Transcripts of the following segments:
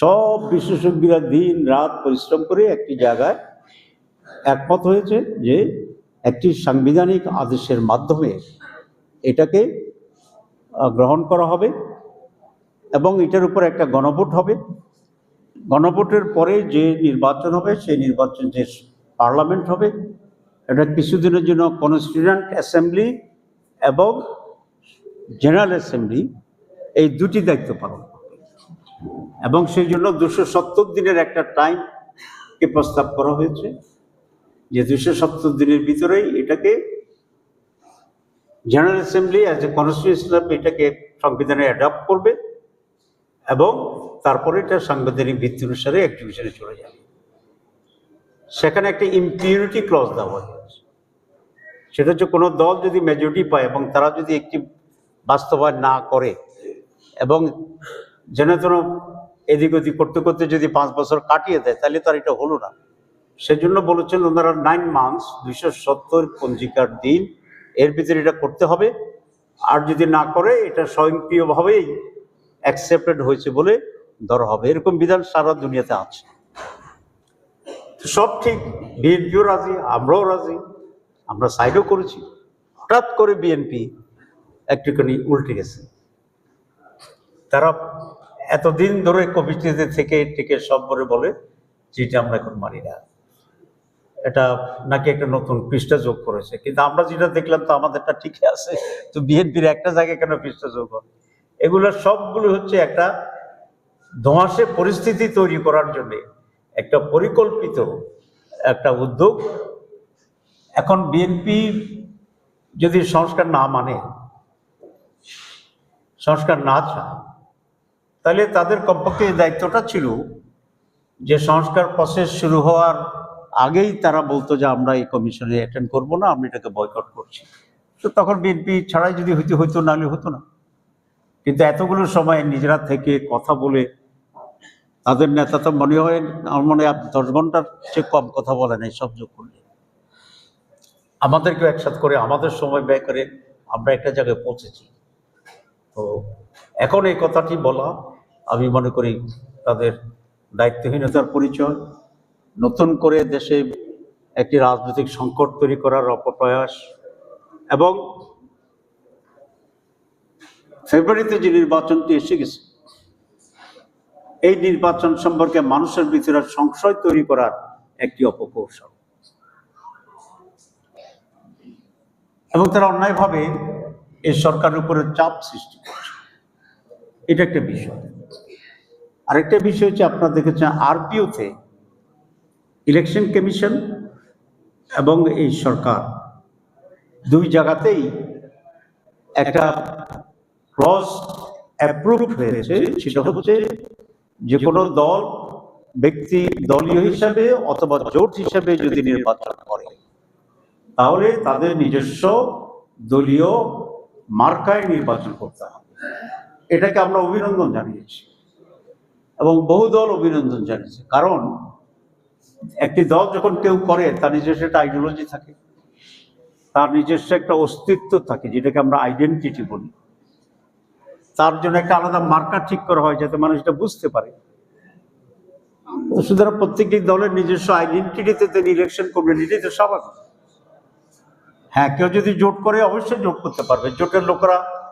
সব বিশেষজ্ঞরা দিন রাত পরিশ্রম করে একটি জায়গায় একমত হয়েছে যে একটি সাংবিধানিক আদেশের মাধ্যমে এটাকে গ্রহণ করা হবে এবং এটার উপর একটা গণভোট হবে। গণভোটের পরে যে নির্বাচন হবে, সেই নির্বাচন যে পার্লামেন্ট হবে, এটা কিছুদিনের জন্য কনস্টিটিউয়েন্ট অ্যাসেম্বলি এবং জেনারেল অ্যাসেম্বলি এই দুটি দায়িত্ব পালন। এবং সেই জন্য দুশো সত্তর দিনের একটা টাইমকে প্রস্তাব করা হয়েছে যে দুশো সত্তর দিনের ভিতরেই এটাকে general assembly as a constitution এটাকে সংবিধানে অ্যাডাপ্ট করবে এবং তারপরে এটা সাংবিধানিক ভিত্তি অনুসারে অ্যাক্টিভিশনে চলে যাবে। সেখানে একটা ইম্পিউরিটি ক্লজ দেওয়া হয়েছে। সেটা হচ্ছে কোনো দল যদি মেজরিটি পায় এবং তারা যদি একটি বাস্তবায়ন না করে এবং যেন এদিক ওদিক করতে করতে যদি পাঁচ বছর কাটিয়ে দেয়, তাহলে তো আর এটা হলো না। সেজন্য বলেছেন ওনারা নাইন মান্থস দুইশো সত্তর পঞ্জিকার দিন, এর ভিতরে এটা করতে হবে। আর যদি না করে, এটা স্বয়ংক্রিয়ভাবেই অ্যাকসেপ্টেড হয়েছে বলে ধরা হবে। এরকম বিধান সারা দুনিয়াতে আছে। সব ঠিক। বিএনপিও রাজি, আমরাও রাজি, আমরা সাইডও করেছি। হঠাৎ করে বিএনপি একটুখানি উল্টে গেছে। তারা এতদিন ধরে কমিটিতে থেকে থেকে সব বলে যে এটা আমরা এখন মানি না। এটা নাকি একটা নতুন পৃষ্ঠা যোগ করেছে। কিন্তু আমরা যেটা দেখলাম তো আমাদেরটা ঠিকই আছে। তো বিএনপির একটা জায়গায় কেন পৃষ্ঠা যোগ হয়? এগুলো সবগুলো হচ্ছে একটা ধোঁয়াশে পরিস্থিতি তৈরি করার জন্য একটা পরিকল্পিত একটা উদ্যোগ। এখন বিএনপি যদি সংস্কার না মানে সংস্কার না চায় তাহলে তাদের কমপক্ষে এই দায়িত্বটা ছিল যে সংস্কার প্রসেস শুরু হওয়ার আগেই তারা বলতো যে আমরা এই কমিশনে অ্যাটেন্ড করব না, আমরা এটাকে বয়কট করছি। তো তখন বিএনপি ছাড়াই যদি হইতে, হইতো নাহলে হতো না। কিন্তু এতগুলো সময় নিজেরা থেকে কথা বলে তাদের নেতা তো মনে হয়, আমার মনে হয় দশ ঘণ্টার চেয়ে কম কথা বলে নাই সব যোগ করলে। আমাদেরকেও একসাথ করে, আমাদের সময় ব্যয় করে আমরা একটা জায়গায় পৌঁছেছি। তো এখন এই কথাটি বলা আমি মনে করি তাদের দায়িত্বহীনতার পরিচয়, নতুন করে দেশে একটি রাজনৈতিক সংকট তৈরি করার অপপ্রয়াস এবং ফেব্রুয়ারিতে যে নির্বাচনটি এসে গেছে, এই নির্বাচন সম্পর্কে মানুষের ভিতরে সংশয় তৈরি করার একটি অপকৌশল। এবং তারা অন্যায়ভাবে এই সরকারের উপরে চাপ সৃষ্টি করছে। এটা একটা বিষয়। আরেকটা বিষয় হচ্ছে আপনারা দেখেছেন আরপিওতে ইলেকশন কমিশন এবং এই সরকার দুই জায়গাতেই একটা ক্রস অ্যাপ্রুভ হয়েছে, সেটা হচ্ছে যে কোনো দল, ব্যক্তি, দলীয় হিসাবে অথবা জোট হিসাবে যদি নির্বাচন করে, তাহলে তাদের নিজস্ব দলীয় মার্কায় নির্বাচন করতে হবে। এটাকে আমরা অভিনন্দন জানিয়েছি। এবং বহু দল অভিনন্দন জানিয়েছে। কারণ, একটি দল যখন কেউ করে, তার নিজস্ব একটা আইডিওলজি থাকে। তার নিজস্ব একটা অস্তিত্ব থাকে, যেটাকে আমরা আইডেন্টিটি বলি। তার জন্য একটা আলাদা মার্কার ঠিক করা হয়, যাতে মানুষ এটা বুঝতে পারে। সুতরাং প্রত্যেকটি দলের নিজস্ব আইডেন্টিটিতে তিনি ইলেকশন করবেন, এটাই তো স্বাভাবিক। হ্যাঁ কেউ যদি জোট করে, অবশ্যই জোট করতে পারবে। জোটের লোকেরা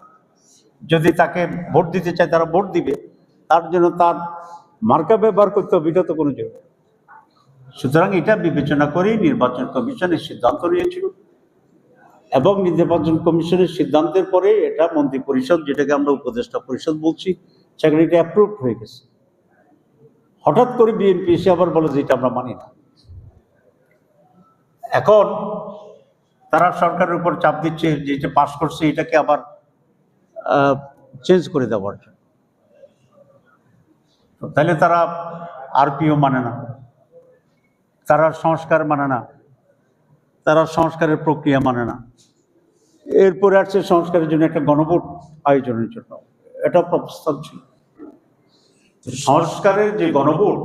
যদি তাকে ভোট দিতে চায়, তারা ভোট দিবে। তার জন্য তার মার্কা ব্যবহার করতে হবে, এটা তো কোনো জোর। সুতরাং এটা বিবেচনা করেই নির্বাচন কমিশনের সিদ্ধান্ত নিয়েছিল। এবং নির্বাচন কমিশনের সিদ্ধান্তের পরে এটা মন্ত্রী পরিষদ, যেটাকে আমরা উপদেষ্টা পরিষদ বলছি, সেখানে এটা অ্যাপ্রুভ হয়ে গেছে। হঠাৎ করে বিএনপি এসে আবার বলে যে এটা আমরা মানি না। এখন তারা সরকারের উপর চাপ দিচ্ছে, যে এটা পাশ করছে, এটাকে আবার চেঞ্জ করে দেওয়ার জন্য তাহলে তারা আরপিও মানে না। তারা সংস্কার মানে না। তারা সংস্কারের প্রক্রিয়া মানে না। এরপরে আসছে সংস্কারের জন্য একটা গণভোট আয়োজনের জন্য। এটা প্রস্তাব ছিল। সংস্কারের যে গণভোট,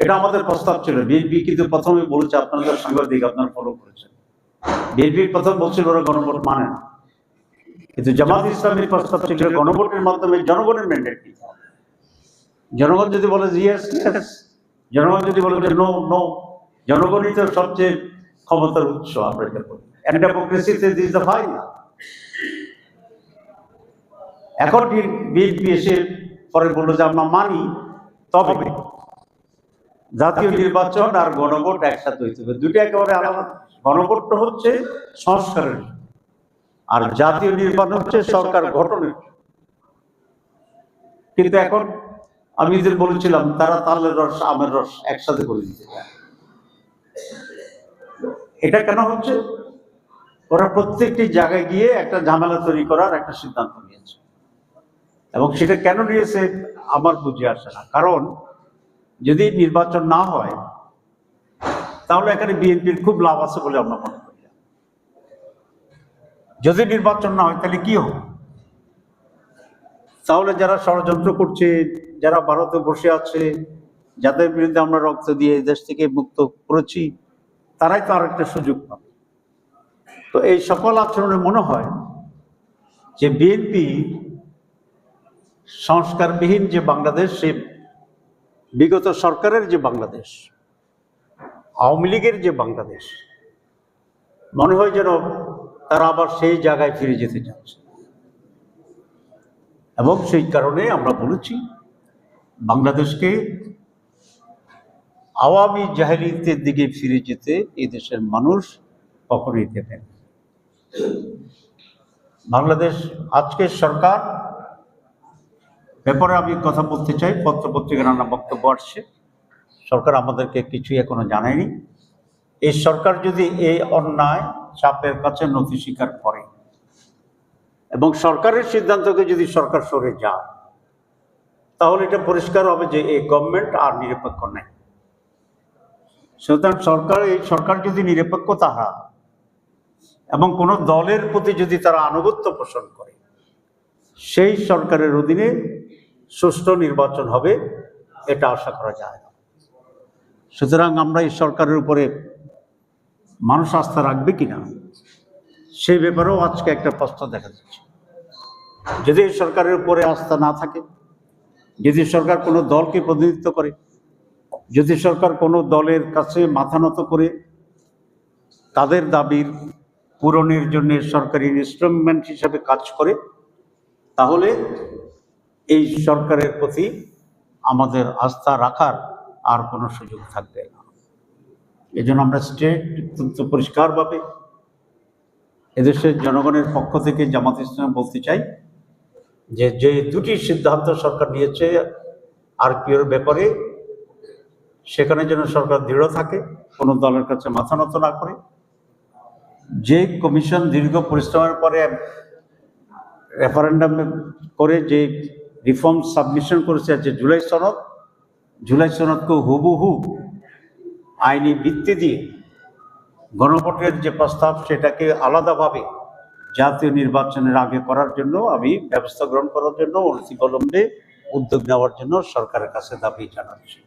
এটা আমাদের প্রস্তাব ছিল। বিএনপি কিন্তু প্রথমে বলেছে আপনাদের সাংবাদিক, আপনারা ফলো করেছেন। বিএনপি প্রথম বলছিল ওরা গণভোট মানে না। কিন্তু জামাত ইসলামের প্রস্তাব ছিল গণভোটের মাধ্যমে জনগণের ম্যান্ডেট হবে জনগণ যদি বলে ইয়েস ইয়েস জনগণ যদি বলে যে নো নো জনগণই তো সবচেয়ে ক্ষমতার উৎস আমরা এটা বলি। ডেমোক্রেসিতে দিস দ্য ফাইনাল এখন বিএনপি এসে পরে বলল যে আমরা মানি তবে জাতীয় নির্বাচন আর গণভোট একসাথে হইতে হবে। দুটো একেবারে আলাদা। গণভোটটা হচ্ছে সংস্কারের। আর জাতীয় নির্বাচন হচ্ছে সরকার গঠনের। কিন্তু এখন আমি যে বলেছিলাম, তারা তালের রস, আমের রস একসাথে করে দিতে এটা কেন হচ্ছে? ওরা প্রত্যেকটি জায়গায় গিয়ে একটা ঝামেলা তৈরি করার একটা সিদ্ধান্ত নিয়েছে। এবং সেটা কেন নিয়েছে আমার বুঝে আসে না। কারণ যদি নির্বাচন না হয়, তাহলে এখানে বিএনপির খুব লাভ আছে বলে আমরা মনে। যদি নির্বাচন না হয়, তাহলে কি হবে? তাহলে যারা ষড়যন্ত্র করছে, যারা ভারতে বসে আছে, যাদের বিরুদ্ধে আমরা রক্ত দিয়ে দেশ থেকে মুক্ত করেছি, তারাই তো আরেকটা সুযোগ পাবে। তো এই সকল আচরণে মনে হয় যে বিএনপি সংস্কারবিহীন যে বাংলাদেশ, সে বিগত সরকারের যে বাংলাদেশ, আওয়ামী লীগের যে বাংলাদেশ, মনে হয় যেন তারা আবার সেই জায়গায় ফিরে যেতে চাচ্ছে। এবং সেই কারণে আমরা বলেছি, বাংলাদেশকে আওয়ামী জাহেরিতের দিকে ফিরে যেতে এই দেশের মানুষ কখনোই দেবেন বাংলাদেশ, আজকের সরকার, ব্যাপারে আমি কথা বলতে চাই, পত্র পত্রিকা নানা বক্তব্য আসছে। সরকার আমাদেরকে কিছুই এখনও জানায়নি। এই সরকার যদি এই অন্যায় চাপের কাছে নথি স্বীকার করে এবং সরকারের সিদ্ধান্তকে যদি সরকার সরে যায়, তাহলে এটা পরিষ্কার হবে যে এই গভর্নমেন্ট আর নিরপেক্ষ নেই। সুতরাং সরকার, এই সরকার যদি নিরপেক্ষ হারায় এবং কোনো দলের প্রতি যদি তারা আনুগত্য পোষণ করে, সেই সরকারের অধীনে সুষ্ঠু নির্বাচন হবে, এটা আশা করা যায় না। সুতরাং আমরা এই সরকারের উপরে মানুষ আস্থা রাখবে কিনা? সেই ব্যাপারেও আজকে একটা প্রশ্ন দেখা যাচ্ছে। যদি সরকারের উপরে আস্থা না থাকে, যদি সরকার কোনো দলকে প্রতিনিধিত্ব করে, যদি সরকার কোনো দলের কাছে মাথা নত করে, তাদের দাবির পূরণের জন্য সরকারি ইনস্ট্রুমেন্ট হিসাবে কাজ করে, তাহলে এই সরকারের প্রতি আমাদের আস্থা রাখার আর কোনো সুযোগ থাকবে না এই জন্য আমরা স্টেট অত্যন্ত পরিষ্কারভাবে এদেশের জনগণের পক্ষ থেকে জামাত ইসলাম বলতে চাই যে যে দুটি সিদ্ধান্ত সরকার নিয়েছে আর আরপিওর ব্যাপারে, সেখানে যেন সরকার দৃঢ় থাকে, কোনো দলের কাছে মাথা নত না করে। যে কমিশন দীর্ঘ পরিশ্রমের পরে রেফারেন্ডাম করে যে রিফর্ম সাবমিশন করেছে যে জুলাই সনদ, জুলাই সনদকে হুবহু আইনি ভিত্তি দিয়ে গণভোটের যে প্রস্তাব সেটাকে আলাদাভাবে জাতীয় নির্বাচনের আগে করার জন্য আমি ব্যবস্থা গ্রহণ করার জন্য অনতিবলম্বে উদ্যোগ নেওয়ার জন্য সরকারের কাছে দাবি জানাচ্ছি।